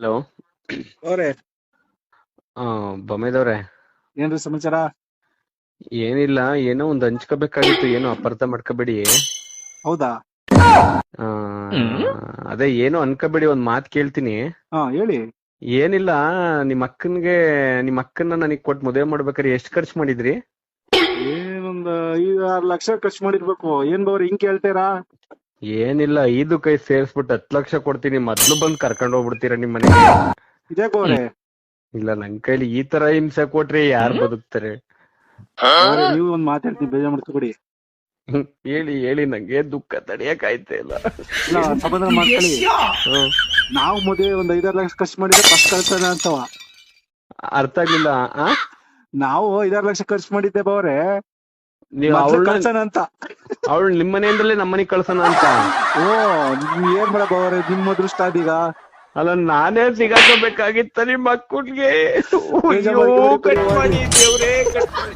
Hello. ಅವ್ರೆ. ಬೊಮ್ಮೆದವ್ರೆ ಏನ್ರಿ ಸಮಾಚಾರ? ಏನಿಲ್ಲ ಏನೋ ಒಂದ್ ಹಂಚ್ಕೋಬೇಕಾಗಿತ್ತು ಏನೋ ಅಪಾರ್ಥ ಮಾಡ್ಕೋಬೇಡಿ. ಹೌದಾ? ಆ, ಅದೇ ಏನೋ ಅನ್ಕೋಬೇಡಿ ಒಂದ್ ಮಾತ್ ಕೇಳ್ತೀನಿ. ಹಾ ಹೇಳಿ. ಏನಿಲ್ಲ ನಿಮ್ ಅಕ್ಕನ್ಗೆ ನಿಮ್ ಅಕ್ಕನ್ನ ನನಗ್ ಕೊಟ್ಟು ಮದುವೆ ಮಾಡ್ಬೇಕಾದ್ರೆ ಎಷ್ಟ್ ಖರ್ಚು ಮಾಡಿದ್ರಿ? ಏನೊಂದ್ ಐದು ಆರ್ ಲಕ್ಷ ಖರ್ಚು ಮಾಡಿರ್ಬೇಕು. ಏನ್ ಬವ್ರಿ ಹಿಂಗ್ ಕೇಳ್ತೀರಾ? ಏನಿಲ್ಲ ಐದು ಕೈ ಸೇರ್ಸ್ಬಿಟ್ಟು ಹತ್ತು ಲಕ್ಷ ಕೊಡ್ತೀನಿ ಮೊದ್ಲು ಬಂದ್ ಕರ್ಕೊಂಡ್ ಹೋಗ್ಬಿಡ್ತೀರಾ ನಿಮ್ ಮನೆಗೆ? ಇದೇ ಗೋರೆ. ಇಲ್ಲ ನನ್ ಕೈಲಿ ಈ ತರ ಹಿಂಸೆ ಕೊಟ್ರಿ ಯಾರು ಬದುಕ್ತಾರೆ? ಅವ್ರೆ, ನೀವು ಒಂದ್ ಮಾತಾಡ್ತೀನಿ ಬೇಜಾರ್ ಮಾಡ್ಕೊಬೇಡಿ ಹ್ಮ್, ಹೇಳಿ ಹೇಳಿ ನಂಗೆ ದುಃಖ ತಡಿಯಕ್ ಆಯ್ತಾ ಇಲ್ಲ. ಇಲ್ಲ ಸಮಾಧಾನ ಮಾಡ್ಕೊಳ್ಳಿ. ಹ್ಮ್. ನಾವು ಮದುವೆ ಒಂದ್ ಐದಾರು ಲಕ್ಷ ಖರ್ಚು ಮಾಡಿದ್ರೆ ಫಸ್ಟ್ ಕಳ್ಸೋಣ ಅಂತವ. ಅರ್ಥ ಆಗಿಲ್ಲ ಆ? ನಾವು ಐದಾರು ಲಕ್ಷ ಖರ್ಚು ಮಾಡಿದ್ದೆ ಬವ್ರೆ ನೀವು ಮೊದ್ಲು ಅವಳ ಕಳ್ಸೋಣ ಅಂತ. ಅವಳು ನಿಮ್ ಮನೆಯಿಂದಲೇ ನಮ್ಮ ಮನೆಗ್ ಕಳ್ಸೋಣ ಅಂತ. ಓ ನೀವ್ ಏನ್ ಮಾಡ ನಿಮ್ಮ ನಿಮ್ ಅದೃಷ್ಟ ಅದೀಗ ಅಲ್ಲ ನಾನೇ ಸಿಗಾಕೋಬೇಕಾಗಿತ್ತ ನಿಮ್ ಮಕ್ಕಳಿಗೆ ಕಟ್ ಮಾಡಿ. ದೇವ್ರೇ ಕಟ್ ಮಾಡಿ.